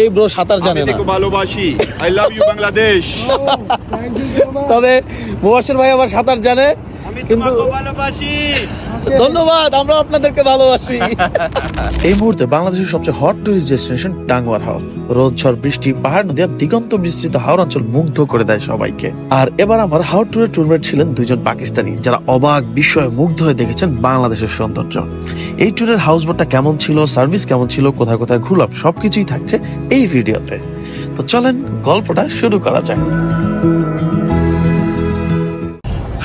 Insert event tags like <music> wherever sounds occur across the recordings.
এই ব্রো সাঁতার জানে না। ভালোবাসি। আই লাভ ইউ বাংলাদেশ তবে মোবাশের ভাই আবার সাঁতার জানে আমি কিন্তু ভালোবাসি। <laughs> ধন্যবাদ, আমরা আপনাদেরকে ভালোবাসি। <laughs> এই মুহূর্তে বাংলাদেশের সবচেয়ে hot tourist destination Tanguar Haor. রোদ, ঝড়, বৃষ্টি, পাহাড়, নদী আর দিগন্ত বিস্তৃত হাওর অঞ্চল মুগ্ধ করে দেয় সবাইকে। আর এবার আমার হাওর ট্যুরের ট্যুরমেট ছিলেন দুইজন পাকিস্তানি, যারা অবাক, বিস্ময়ে মুগ্ধ হয়ে দেখেছেন বাংলাদেশের সৌন্দর্য। এই ট্যুরের হাউস বোটটা কেমন ছিল সার্ভিস কেমন ছিল, কোথায় কোথায় ঘুরলাম, সবকিছুই থাকছে এই ভিডিওতে তো চলেন, গল্পটা শুরু করা যাক।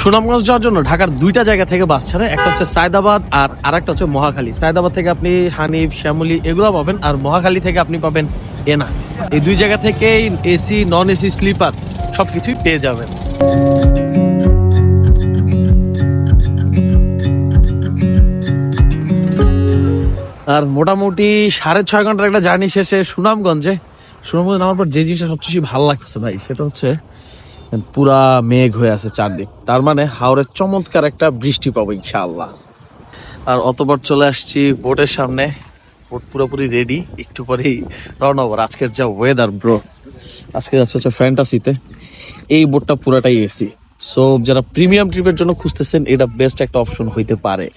সুনামগঞ্জ যাওয়ার জন্য ঢাকার দুইটা জায়গা থেকে বাস ছাড়ে। একটা হচ্ছে সায়দাবাদ আর আরেকটা হচ্ছে মহাখালী। সায়দাবাদ থেকে আপনি হানিফ, শ্যামলি এগুলো পাবেন আর মহাখালী থেকে আপনি পাবেন এনা। এই দুই জায়গা থেকেই এসি নন এসি স্লিপার সবকিছুই পেয়ে যাবেন। আর মোটামুটি সাড়ে ছয় ঘণ্টার একটা জার্নি শেষে সুনামগঞ্জে। সুনামগঞ্জ নামার পর যে জিনিসটা সবচেয়ে ভালো লাগছে ভাই, সেটা হচ্ছে পুরা মেঘ হয়ে আছে চারদিক। তার মানে হাওড়ে চমৎকার একটা বৃষ্টি পাবো ইনশাআল্লাহ। আর অতবার চলে আসছি বোটের সামনে। বোট পুরোপুরি রেডি একটু পরেই রওনা হব। আজকের যা ওয়েদার ব্রো আজকে যাচ্ছে হচ্ছে ফ্যান্টাসিতে এই বোটটা পুরাটাই এসি সো যারা প্রিমিয়াম ট্রিপের জন্য খুঁজতেছেন, এটা বেস্ট একটা অপশন হইতে পারে।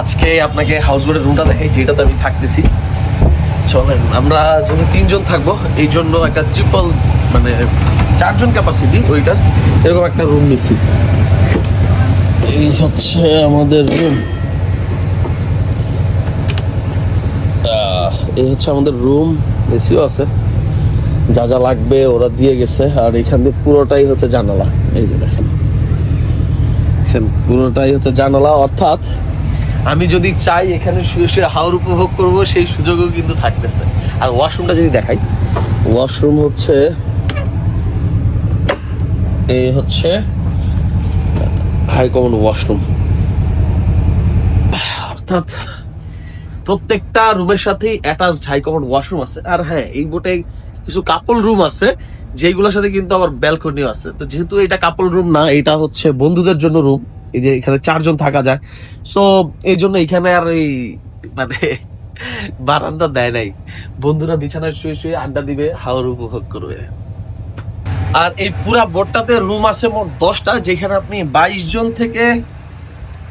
আজকে আপনাকে হাউস বোটের রুমটা দেখাই, যেটাতে আমি থাকতেছি। চলেন, আমরা যেহেতু তিনজন থাকব এই জন্য একটা ট্রিপল মানে চারজন ক্যাপাসিটি ওইটা এরকম একটা রুম নিছি। এই হচ্ছে আমাদের রুম এই হচ্ছে আমাদের রুম এসিও আছে। যা যা লাগবে ওরা দিয়ে গেছে, আর এখান দিয়ে পুরোটাই হচ্ছে জানালা। এই যে দেখেন। পুরোটাই হচ্ছে জানালা, অর্থাৎ আমি যদি চাই এখানে শুয়ে শুয়ে হাওর উপভোগ করব, সেই সুযোগও কিন্তু থাকতেছে। আর ওয়াশরুমটা যদি দেখাই ওয়াশরুম হচ্ছে এই হচ্ছে হাই ওয়াশরুম অর্থাৎ প্রত্যেকটা রুমের সাথেই অ্যাটাচড হাই ওয়াশরুম আছে। আর হ্যাঁ এই বোটে কিছু কাপল রুম আছে যেগুলোর সাথে কিন্তু আবার ব্যালকনিও আছে। তো যেহেতু এটা কাপল রুম না, এটা হচ্ছে বন্ধুদের জন্য রুম এই যে এখানে চারজন থাকা যায়। সো এই জন্য এখানে আর এই মানে বারান্দা দেয় নাই। বন্ধুরা বিছানায় শুয়ে শুয়ে আড্ডা দিবে হাওয়ার উপভোগ করবে। আর এই পুরা বোটটাতে রুম আছে মোট দশটা, যেখানে আপনি বাইশ জন থেকে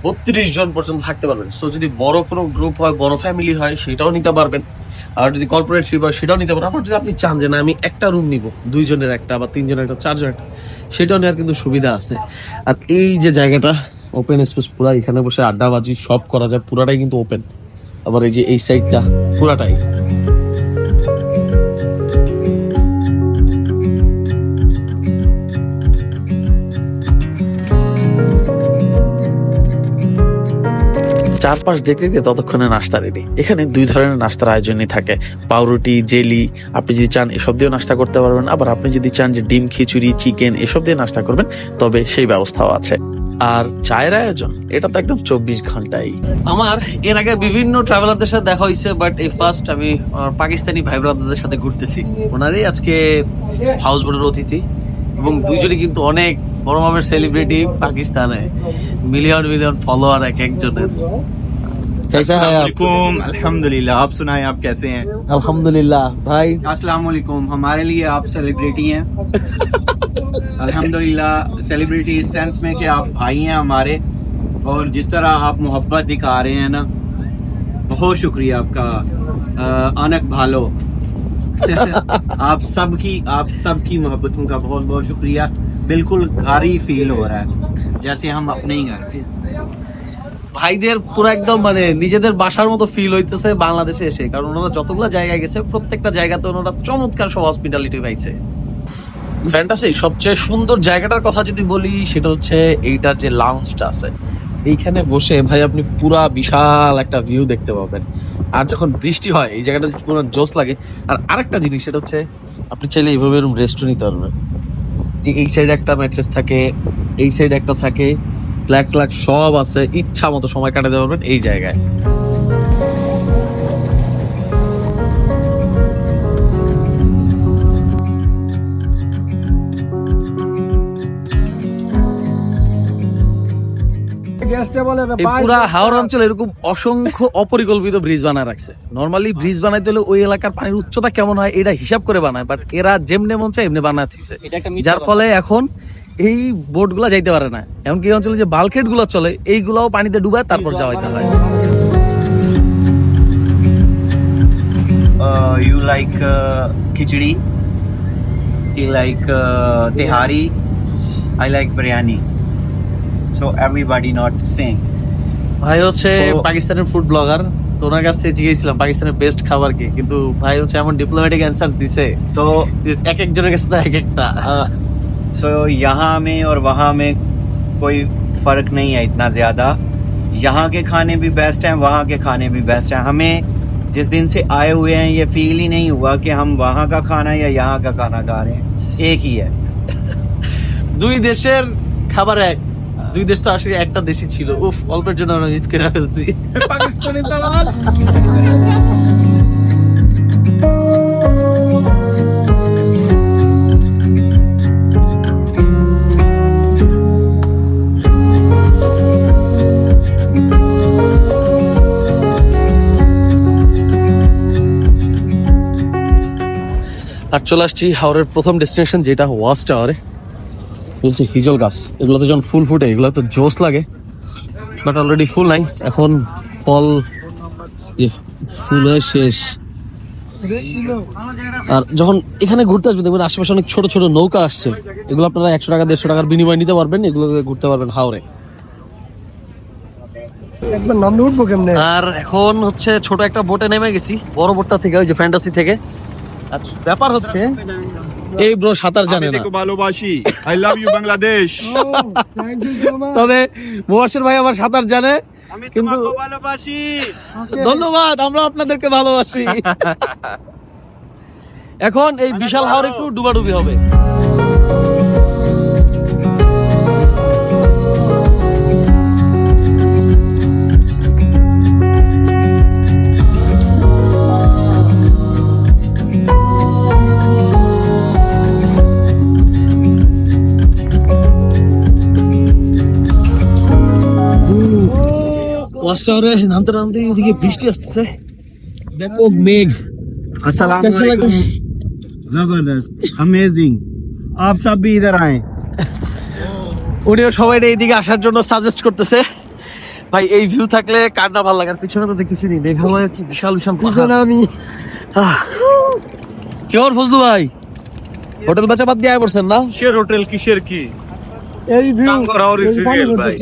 বত্রিশ জন পর্যন্ত থাকতে পারবেন। সো যদি বড় কোনো গ্রুপ হয়, বড় ফ্যামিলি হয়, সেটাও নিতে পারবেন। আর যদি কর্পোরেট ট্রিপ হয়, সেটাও নিতে পারবেন। আবার যদি আপনি চান যে, না, আমি একটা রুম নিব, দুইজনের একটা বা তিনজনের একটা চারজনের একটা, সেটাও নেওয়ার কিন্তু সুবিধা আছে। আর এই যে জায়গাটা ওপেন স্পেস পুরা, এখানে বসে আড্ডাবাজি সব করা যায়, পুরাটাই কিন্তু ওপেন আবার এই যে এই সাইডটা পুরাটাই। চারপাশ দেখতে দেখতে ততক্ষণে নাস্তা রেডি এখানে দুই ধরনের নাস্তার আয়োজনই থাকে। পাউরুটি, জেলি, আপনি যদি চান এসব দিয়েও নাস্তা করতে পারবেন। আবার আপনি যদি চান যে ডিম, খিচুড়ি, চিকেন এসব দিয়ে নাস্তা করবেন, তবে সেই ব্যবস্থাও আছে। আর চায়ের আয়োজন, এটা তো একদম চব্বিশ ঘন্টাই। আমার এর আগে বিভিন্ন ট্রাভেলারদের সাথে দেখা হয়েছে বাট এই ফার্স্ট আমি পাকিস্তানি ভাই ব্রাদারদের সাথে ঘুরতেছি। ওনারই আজকে হাউস বোটের অতিথি। এবং দুইজনই কিন্তু অনেক বড় মাপের সেলিব্রিটি পাকিস্তানে মিলিয়ন মিলিয়ন ফলোয়ার এক একজনের कैसा है आप वालेकुम अल्हम्दुलिल्लाह आप सुनाएं आप कैसे हैं अल्हम्दुलिल्लाह भाई अस्सलाम वालेकुम हमारे लिए आप सेलिब्रिटी हैं <laughs> अल्हम्दुलिल्लाह सेलिब्रिटी इस सेंस में कि आप भाई हैं हमारे और जिस तरह आप मोहब्बत दिखा रहे हैं ना बहुत शुक्रिया आपका अ, अनक भालो <laughs> आप सब की आप सब की मोहब्बतों का बहुत बहुत शुक्रिया बिल्कुल घर ही फील हो रहा है जैसे हम अपने ही घर पे ভাইদের পুরো একদম মানে নিজেদের বাসার মতো ফিল হইতেছে বাংলাদেশে এসে কারণ ওনারা যতগুলো জায়গায় গেছে প্রত্যেকটা জায়গাতে ওনারা চমৎকার সব হসপিটালিটি পাইছে ফ্যান্টাসি সবচেয়ে সুন্দর জায়গাটার কথা যদি বলি সেটা হচ্ছে এইটার যে লাউঞ্জটা আছে এইখানে বসে ভাই আপনি পুরা বিশাল একটা ভিউ দেখতে পাবেন আর যখন বৃষ্টি হয় এই জায়গাটা কি কোনো জোস লাগে আর আরেকটা জিনিস সেটা হচ্ছে আপনি চাইলে এইভাবে এরকম রেস্টও নিতে পারবেন যে এই সাইডে একটা ম্যাট্রেস থাকে, এই সাইডে একটা থাকে ব্ল্যাক ফ্ল্যাক সব আছে, ইচ্ছা মতো সময় কাটাতে পারবেন এই জায়গায়। পুরা হাওড় অঞ্চলে এরকম অসংখ্য অপরিকল্পিত ব্রিজ বানায় রাখছে। নর্মালি ব্রিজ বানাইতে হলে ওই এলাকার পানির উচ্চতা কেমন হয় এটা হিসাব করে বানায় বাট এরা যেমনে মন চায় এমনি বানায় দিচ্ছে যার ফলে এখন এই বোটগুলা যাইতে পারে না। এমনকি এই অঞ্চলে যে বালকেটগুলো চলে এইগুলাও পানিতে ডুবায় তারপর যাওয়াইতে হয়। You like uh, khichdi you like uh, tehari i like biryani. so everybody not same ভাই হচ্ছে ও- পাকিস্তানের ফুড ব্লগার তো ওনার কাছ থেকে জিজ্ঞেসছিলাম পাকিস্তানের বেস্ট খাবার কি কিন্তু ভাই হচ্ছে এমন ডিপ্লোম্যাটিক অ্যান্সার দিছে तो যে এক একজনের কাছে তো এক একটা uh, तो यहाँ में और वहाँ में कोई फर्क नहीं है इतना ज्यादा यहाँ के खाने भी बेस्ट हैं वहाँ के खाने भी बेस्ट हैं हमें जिस दिन से आए हुए हैं ये फील ही नहीं हुआ कि हम वहाँ का खाना या यहाँ का खाना खा रहे हैं एक ही है দুই দেশের খাবার এক দুই দেশ তো আসলে একটা দেশই ছিল। উফ অল্পের জন্য আমরা মিস করে ফেলছি। পাকিস্তানি দালাল আর চলে আসছি হাওড়ের প্রথম ডেস্টিনেশন যেটা ওয়াচ টাওয়ারে। বলছে হিজল গাছ। এগুলোতে যখন ফুল ফুটে এগুলো তো জোস লাগে। বাট অলরেডি ফুল নাই। এখন ফল ইয়ে, ফুল হয়ে শেষ। আর যখন এখানে ঘুরতে আসবেন দেখবেন আশেপাশে অনেক ছোট ছোট নৌকা আসছে। এগুলো আপনারা একশো টাকা দেড়শো টাকার বিনিময় নিতে পারবেন। এগুলো ঘুরতে পারবেন হাওড়ে একবার নামলে উঠবো কেমনে? আর এখন হচ্ছে ছোট একটা বোটে নেমে গেছি। বড় বোটটা থেকে ওই যে ফ্যান্টাসি থেকে। আর ব্যাপার হচ্ছে এই ব্রো সাঁতার জানে না। ভালোবাসি। I love you Bangladesh thank you so much তবে মোবাসের ভাই আবার সাঁতার জানে কিন্তু ধন্যবাদ আমরা আপনাদেরকে ভালোবাসি। <laughs> এখন এই বিশাল হাওর একটু ডুবাডুবি হবে। ওয়াচ টাওয়ারে নামতে নামতে ওদিকে বৃষ্টি আসতেছে ব্যাপক মেঘ अस्सलाम कैसा लगा? जबरदस्त अमेजिंग आप सब भी इधर आए উনিও সবাই এইদিকে আসার জন্য সাজেস্ট করতেছে ভাই এই ভিউ থাকলে কার না ভালো লাগে আর পিছনে তো দেখতেছি নি মেঘালয় কি বিশাল বিশাল পাহাড়। আমি আহ। কি ওর ফজলু ভাই হোটেল বাচ্চা বাদ দিয়ে আয় পড়ছেন না কিসের হোটেল কিসের কি এই ভিউ টাঙ্গর হাওড়ের view ভাই।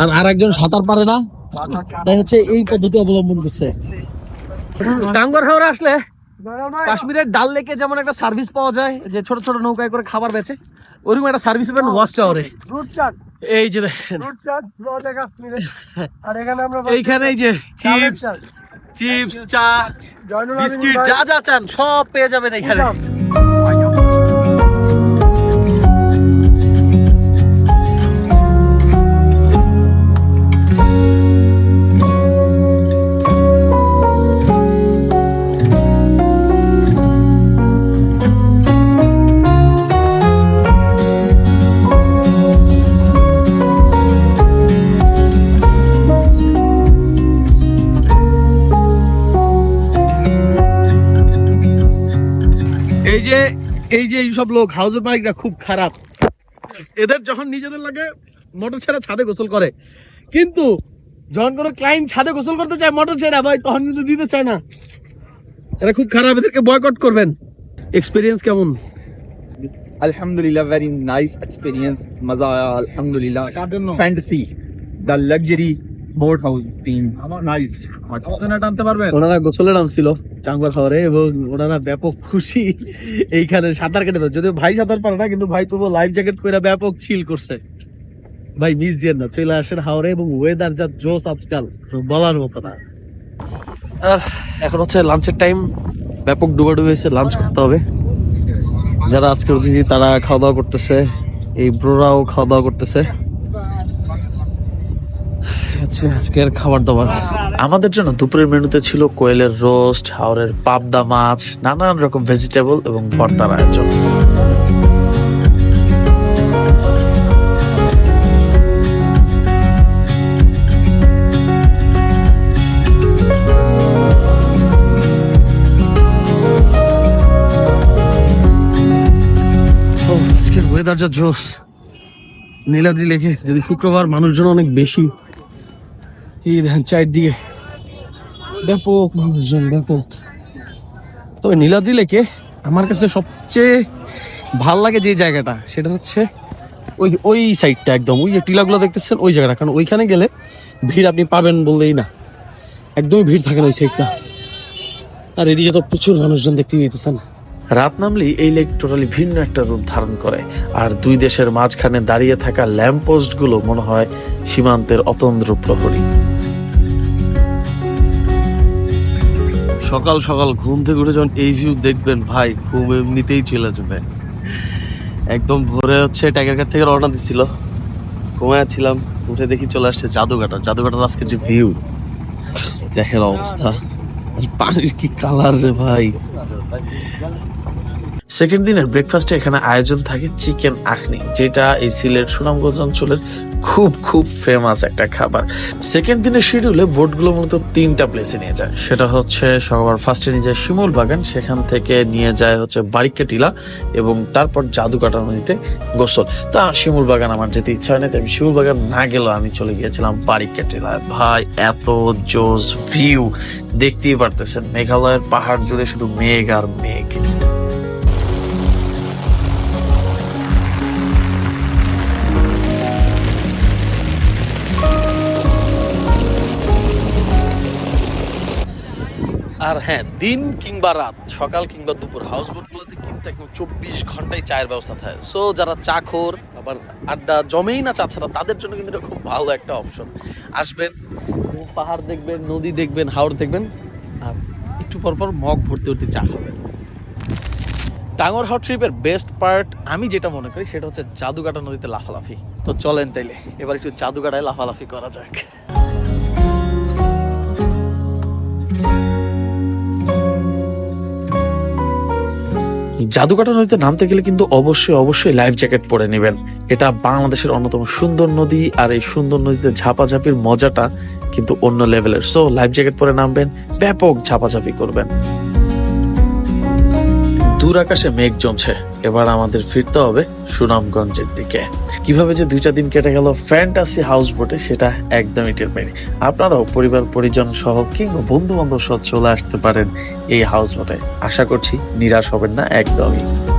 আর আর একজন সাঁতার পারে না? তাই হচ্ছে এই পদ্ধতি অবলম্বন করছে। টাঙ্গর হাওড়ে আসলে কাশ্মীরের ডাল লেকে যেমন একটা সার্ভিস পাওয়া যায় যে ছোট ছোট নৌকায় করে খাবার বেচে ওরকম একটা সার্ভিস পাবেন ওয়াচ টাওয়ারে এই যে দেখেন। ফ্রুট চাট রোজে কাশ্মীরে। আর এখানে আমরা এইখানে এই যে চিপস চিপস চা বিস্কিট যা যা চান সব পেয়ে যাবেন এখানে এই যে এইসব লোক হাউজের মালিকরা খুব খারাপ। এদের যখন নিজেদের লাগে মোটর ছেড়া ছাদে গোসল করে। কিন্তু যখন কোনো ক্লায়েন্ট ছাদে গোসল করতে চায় মোটর ছেড়া ভাই তখন কিন্তু দিতে চায় না। এরা খুব খারাপ এদেরকে বয়কট করবেন। এক্সপিরিয়েন্স কেমন? আলহামদুলিল্লাহ ভেরি নাইস এক্সপিরিয়েন্স মজা আলহামদুলিল্লাহ। Fantasy the luxury boat house team সাঁতার কেটে ভাই সাঁতার কিন্তু ভাই তবু লাইফ জ্যাকেট ব্যাপক ভাই দিয়ে হাওড়ে এবং ওয়েদার যা আজকাল, বলার মতো না। এখন হচ্ছে লাঞ্চের টাইম ব্যাপক লাঞ্চ করতে হবে। যারা আজকের তারা খাওয়া দাওয়া করতেছে, এই ব্রোরাও খাওয়া দাওয়া করতেছে। আচ্ছা, আজকের খাবার দাবার। আমাদের জন্য দুপুরের মেনুতে ছিল কোয়েলের রোস্ট হাওরের পাবদা মাছ নানান রকম ভেজিটেবল এবং ভর্তার আয়োজন। ওয়েদার যা জোস নীলাদ্রি লেখে যদি শুক্রবার মানুষজন অনেক বেশি এই দেখেন চারদিকে ব্যাপক মানুষজন, ব্যাপক। তবে নীলাদ্রি লেকে আমার কাছে সবচেয়ে ভালো লাগে যে জায়গাটা, সেটা হচ্ছে ওই ওই সাইডটা একদম। ওই যে টিলাগুলো দেখতেছেন, ওই জায়গাটা। কারণ ওইখানে গেলে ভিড় আপনি পাবেন বললেই না। একদমই ভিড় থাকে না ওই সাইডটা আর এদিকে তো প্রচুর মানুষজন দেখতে পেতেছেন রাত নামলেই এই লেক টোটালি ভিন্ন একটা রূপ ধারণ করে। আর দুই দেশের মাঝখানে দাঁড়িয়ে থাকা ল্যাম্প পোস্টগুলো মনে হয় সীমান্তের অতন্দ্র প্রহরী। সকাল সকাল ঘুম থেকে উঠে যখন এই ভিউ দেখবেন, ভাই, ঘুম এমনিতেই চলে যাবে। একদম ভোরে হচ্ছে টাইগার কার থেকে রওনা দিছিল। ঘুমাচ্ছিলাম উঠে দেখি চলে আসছে জাদুঘাটা। জাদুঘাটার আজকে যে ভিউ দেখেন অবস্থা। পানির কি কালার রে ভাই। সেকেন্ড দিনের ব্রেকফাস্টে এখানে আয়োজন থাকে চিকেন আখনি, যেটা এই সিলেট সুনামগঞ্জ অঞ্চলের খুব খুব ফেমাস একটা খাবার। সেকেন্ড দিনের শিডিউলে বোটগুলো মূলত তিনটা প্লেসে নিয়ে যায়। সেটা হচ্ছে সবার ফার্স্টে নিয়ে যায় শিমুল বাগান, সেখান থেকে নিয়ে যায় হচ্ছে বারিকা টিলা এবং তারপর জাদুকাটা নদীতে গোসল। তা শিমুল বাগান আমার যেতে ইচ্ছা হয় না তাই আমি শিমুল বাগান না গেলেও আমি চলে গিয়েছিলাম বারিকা টিলায় ভাই, এত জোস ভিউ দেখতেই পারতেছেন, মেঘালয়ের পাহাড় জুড়ে শুধু মেঘ আর মেঘ। আর হ্যাঁ দিন কিংবা রাত, সকাল কিংবা দুপুর হাউস বোট গুলোতে কিন্তু একদম চব্বিশ ঘন্টায় চায়ের ব্যবস্থা থাকে। সো যারা চা খোর, আবার আড্ডা জমেই না চা ছাড়া, তাদের জন্য কিন্তু এটা খুব ভালো একটা অপশন আসবেন, পাহাড় দেখবেন, নদী দেখবেন হাওড় দেখবেন, আর একটু পর পর মগ ভর্তি ভর্তি চা খাবেন। টাঙ্গর হাওড় ট্রিপের বেস্ট পার্ট আমি যেটা মনে করি, সেটা হচ্ছে জাদুকাটা নদীতে লাফালাফি। তো চলেন তাইলে, এবার একটু জাদুকাটায় লাফালাফি করা যাক। জাদুকাটা নদীতে নামতে গেলে কিন্তু অবশ্যই অবশ্যই লাইফ জ্যাকেট পরে নেবেন। এটা বাংলাদেশের অন্যতম সুন্দর নদী, আর এই সুন্দর নদীতে ঝাপাঝাপির মজাটা কিন্তু অন্য লেভেলের সো লাইফ জ্যাকেট পরে নামবেন, ব্যাপক ঝাপাঝাপি করবেন। দূর আকাশে মেঘ জমছে। এবার আমাদের ফিরতে হবে সুনামগঞ্জের দিকে। কীভাবে যে দুইটা দিন কেটে গেল ফ্যান্টাসি হাউস বোটে, সেটা একদমই টের পাইনি। আপনারাও পরিবার, পরিজন সহ কিংবা বন্ধু বান্ধব সহ চলে আসতে পারেন এই হাউস বোটে। আশা করছি নিরাশ হবেন না, একদমই।